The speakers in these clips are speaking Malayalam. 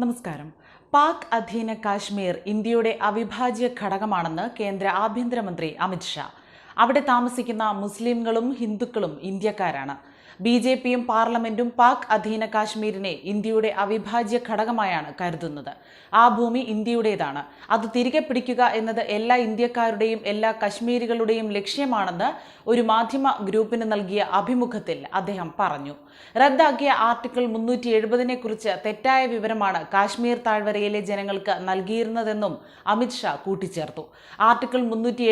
നമസ്കാരം. പാക് അധീന കാശ്മീർ ഇന്ത്യയുടെ അവിഭാജ്യ ഘടകമാണെന്ന് കേന്ദ്ര ആഭ്യന്തരമന്ത്രി അമിത്ഷാ അവിടെ താമസിക്കുന്ന മുസ്ലിംകളും ഹിന്ദുക്കളും ഇന്ത്യക്കാരാണ്. ബി ജെ പിയും പാർലമെന്റും പാക് അധീന കാശ്മീരിനെ ഇന്ത്യയുടെ അവിഭാജ്യ ഘടകമായാണ് കരുതുന്നത്. ആ ഭൂമി ഇന്ത്യയുടേതാണ്. അത് തിരികെ പിടിക്കുക എന്നത് എല്ലാ ഇന്ത്യക്കാരുടെയും എല്ലാ കശ്മീരികളുടെയും ലക്ഷ്യമാണെന്ന് ഒരു മാധ്യമ ഗ്രൂപ്പിന് നൽകിയ അഭിമുഖത്തിൽ അദ്ദേഹം പറഞ്ഞു. റദ്ദാക്കിയ ആർട്ടിക്കിൾ മുന്നൂറ്റി എഴുപതിനെ കുറിച്ച് തെറ്റായ വിവരമാണ് കാശ്മീർ താഴ്വരയിലെ ജനങ്ങൾക്ക് നൽകിയിരുന്നതെന്നും അമിത്ഷാ കൂട്ടിച്ചേർത്തു. ആർട്ടിക്കിൾ മുന്നൂറ്റി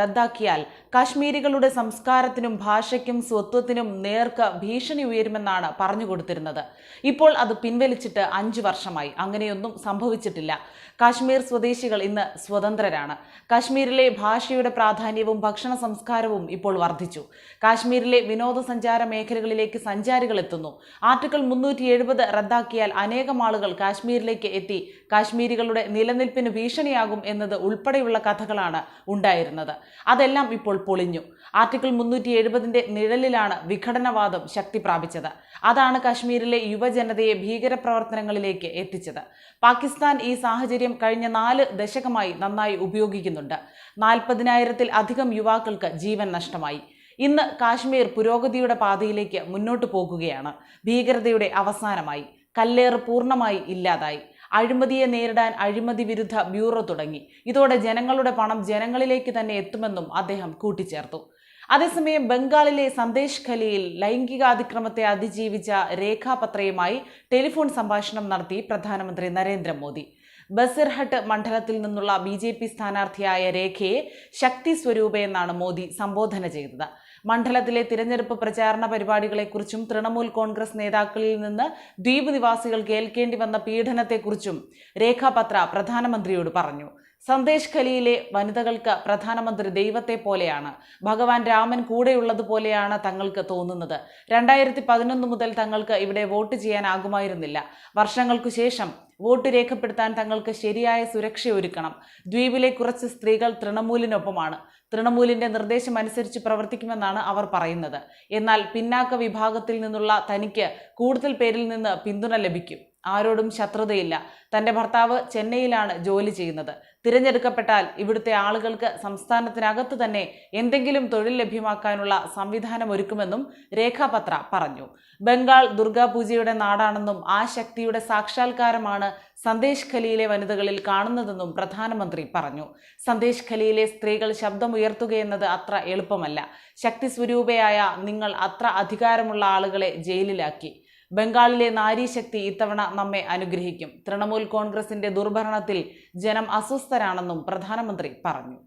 റദ്ദാക്കിയാൽ കാശ്മീരികളുടെ സംസ്കാരത്തിനും ഭാഷയ്ക്കും സ്വത്വത്തിനും നേർക്ക് ഭീഷണി ഉയരുമെന്നാണ് പറഞ്ഞു കൊടുത്തിരുന്നത്. ഇപ്പോൾ അത് പിൻവലിച്ചിട്ട് അഞ്ചു വർഷമായി. അങ്ങനെയൊന്നും സംഭവിച്ചിട്ടില്ല. കാശ്മീർ സ്വദേശികൾ ഇന്ന് സ്വതന്ത്രരാണ്. കാശ്മീരിലെ ഭാഷയുടെ പ്രാധാന്യവും ഭക്ഷണ സംസ്കാരവും ഇപ്പോൾ വർദ്ധിച്ചു. കാശ്മീരിലെ വിനോദസഞ്ചാര മേഖലകളിലേക്ക് സഞ്ചാരികൾ എത്തുന്നു. ആർട്ടിക്കിൾ മുന്നൂറ്റി എഴുപത് റദ്ദാക്കിയാൽ അനേകം ആളുകൾ കാശ്മീരിലേക്ക് എത്തി കാശ്മീരികളുടെ നിലനിൽപ്പിന് ഭീഷണിയാകും എന്നത് ഉൾപ്പെടെയുള്ള കഥകളാണ് ഉണ്ടായിരുന്നത്. അതെല്ലാം ഇപ്പോൾ പൊളിഞ്ഞു. ആർട്ടിക്കിൾ മുന്നൂറ്റി എഴുപതിന്റെ നിഴലിലാണ് വിഘടനവാദം ശക്തി പ്രാപിച്ചത് അതാണ് കാശ്മീരിലെ യുവജനതയെ ഭീകരപ്രവർത്തനങ്ങളിലേക്ക് എത്തിച്ചത്. പാകിസ്ഥാൻ ഈ സാഹചര്യം കഴിഞ്ഞ നാല് ദശകമായി നന്നായി ഉപയോഗിക്കുന്നുണ്ട്. നാൽപ്പതിനായിരത്തിൽ അധികം യുവാക്കൾക്ക് ജീവൻ നഷ്ടമായി. ഇന്ന് കാശ്മീർ പുരോഗതിയുടെ പാതയിലേക്ക് മുന്നോട്ട് പോകുകയാണ്. ഭീകരതയുടെ അവസാനമായി. കല്ലേർ പൂർണമായി ഇല്ലാതായി. അഴിമതിയെ നേരിടാൻ അഴിമതി വിരുദ്ധ ബ്യൂറോ തുടങ്ങി. ഇതോടെ ജനങ്ങളുടെ പണം ജനങ്ങളിലേക്ക് തന്നെ എത്തുമെന്നും അദ്ദേഹം കൂട്ടിച്ചേർത്തു. അതേസമയം ബംഗാളിലെ സന്ദേശ് ഖലിയിൽ ലൈംഗികാതിക്രമത്തെ അതിജീവിച്ച രേഖാപത്രയുമായി ടെലിഫോൺ സംഭാഷണം നടത്തി പ്രധാനമന്ത്രി നരേന്ദ്രമോദി. ബസിർഹട്ട് മണ്ഡലത്തിൽ നിന്നുള്ള ബി ജെ പി സ്ഥാനാർത്ഥിയായ രേഖയെ ശക്തി സ്വരൂപയെന്നാണ് മോദി സംബോധന ചെയ്തത്. മണ്ഡലത്തിലെ തിരഞ്ഞെടുപ്പ് പ്രചാരണ പരിപാടികളെക്കുറിച്ചും തൃണമൂൽ കോൺഗ്രസ് നേതാക്കളിൽ നിന്ന് ദ്വീപ് നിവാസികൾ കേൾക്കേണ്ടി വന്ന പീഡനത്തെക്കുറിച്ചും രേഖാപത്ര പ്രധാനമന്ത്രിയോട് പറഞ്ഞു. സന്ദേശ് ഖലിയിലെ വനിതകൾക്ക് പ്രധാനമന്ത്രി ദൈവത്തെ പോലെയാണ്. ഭഗവാൻ രാമൻ കൂടെയുള്ളതുപോലെയാണ് തങ്ങൾക്ക് തോന്നുന്നത്. രണ്ടായിരത്തി പതിനൊന്ന് മുതൽ തങ്ങൾക്ക് ഇവിടെ വോട്ട് ചെയ്യാനാകുമായിരുന്നില്ല. വർഷങ്ങൾക്കു ശേഷം വോട്ട് രേഖപ്പെടുത്താൻ തങ്ങൾക്ക് ശരിയായ സുരക്ഷ ഒരുക്കണം. ദ്വീപിലെ കുറച്ച് സ്ത്രീകൾ തൃണമൂലിനൊപ്പമാണ്. തൃണമൂലിന്റെ നിർദ്ദേശം അനുസരിച്ച് പ്രവർത്തിക്കുമെന്നാണ് അവർ പറയുന്നത്. എന്നാൽ പിന്നാക്ക വിഭാഗത്തിൽ നിന്നുള്ള തനിക്ക് കൂടുതൽ പേരിൽ നിന്ന് പിന്തുണ ലഭിക്കും. ആരോടും ശത്രുതയില്ല. തന്റെ ഭർത്താവ് ചെന്നൈയിലാണ് ജോലി ചെയ്യുന്നത്. തിരഞ്ഞെടുക്കപ്പെട്ടാൽ ഇവിടുത്തെ ആളുകൾക്ക് സംസ്ഥാനത്തിനകത്ത് തന്നെ എന്തെങ്കിലും തൊഴിൽ ലഭ്യമാക്കാനുള്ള സംവിധാനം ഒരുക്കുമെന്നും രേഖാപത്ര പറഞ്ഞു. ബംഗാൾ ദുർഗാപൂജയുടെ നാടാണെന്നും ആ ശക്തിയുടെ സാക്ഷാത്കാരമാണ് സന്ദേശ് ഖലിയിലെ വനിതകളിൽ കാണുന്നതെന്നും പ്രധാനമന്ത്രി പറഞ്ഞു. സന്ദേശ് ഖലിയിലെ സ്ത്രീകൾ ശബ്ദമുയർത്തുകയെന്നത് അത്ര എളുപ്പമല്ല. ശക്തി സ്വരൂപയായ നിങ്ങൾ അത്ര അധികാരമുള്ള ആളുകളെ ജയിലിലാക്കി. ബംഗാളിലെ നാരീശക്തി ഇത്തവണ നമ്മെ അനുഗ്രഹിക്കും. തൃണമൂൽ കോൺഗ്രസിന്റെ ദുർഭരണത്തിൽ ജനം അസ്വസ്ഥരാണെന്നും പ്രധാനമന്ത്രി പറഞ്ഞു.